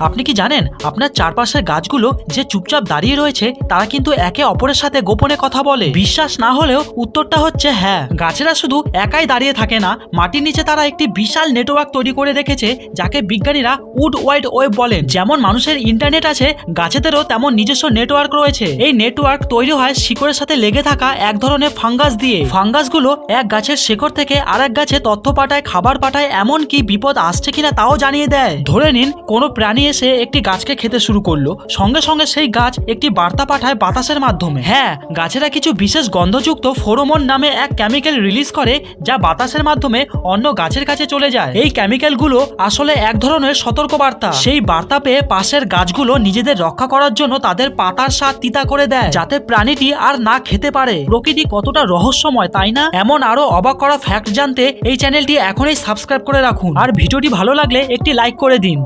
আপনি কি জানেন, আপনার চারপাশের গাছগুলো যে চুপচাপ দাঁড়িয়ে রয়েছে, তারা কিন্তু একে অপরের সাথে গোপনে কথা বলে। বিশ্বাস না হলেও উত্তরটা হচ্ছে হ্যাঁ। গাছেরা শুধু একাই দাঁড়িয়ে থাকে না, মাটির নিচে তারা একটি বিশাল নেটওয়ার্ক তৈরি করে রেখেছে, যাকে বিজ্ঞানীরা উড ওয়াইড ওয়েব বলেন। যেমন মানুষের ইন্টারনেট আছে, গাছেদেরও তেমন নিজস্ব নেটওয়ার্ক রয়েছে। এই নেটওয়ার্ক তৈরি হয় শিকড়ের সাথে লেগে থাকা এক ধরনের ফাঙ্গাস দিয়ে। ফাঙ্গাসগুলো এক গাছের শেকড় থেকে আর গাছে তথ্য পাঠায়, খাবার পাঠায় এমন কি বিপদ আসছে কিনা তাও জানিয়ে দেয়। ধরে নিন, কোনো প্রাণী এসে একটি গাছকে খেতে শুরু করল। সঙ্গে সঙ্গে সেই গাছ একটি বার্তা পাঠায় বাতাসের মাধ্যমে। হ্যাঁ গাছেরা কিছু বিশেষ গন্ধযুক্ত ফোরোমন নামে এক কেমিক্যাল রিলিজ করে, যা বাতাসের মাধ্যমে অন্য গাছের কাছে চলে যায়। এই কেমিক্যালগুলো আসলে এক ধরনের সতর্ক বার্তা সেই বার্তা পেয়ে পাশের গাছগুলো নিজেদের রক্ষা করার জন্য তাদের পাতার স্বাদ তিতা করে দেয়, যাতে প্রাণীটি আর না খেতে পারে। প্রকৃতি কতটা রহস্যময়, তাই না? এমন আরও অবাক করা ফ্যাক্ট জানতে এই চ্যানেলটি এখনই সাবস্ক্রাইব করে রাখুন। আর ভিডিওটি ভালো লাগলে একটি লাইক করে দিন।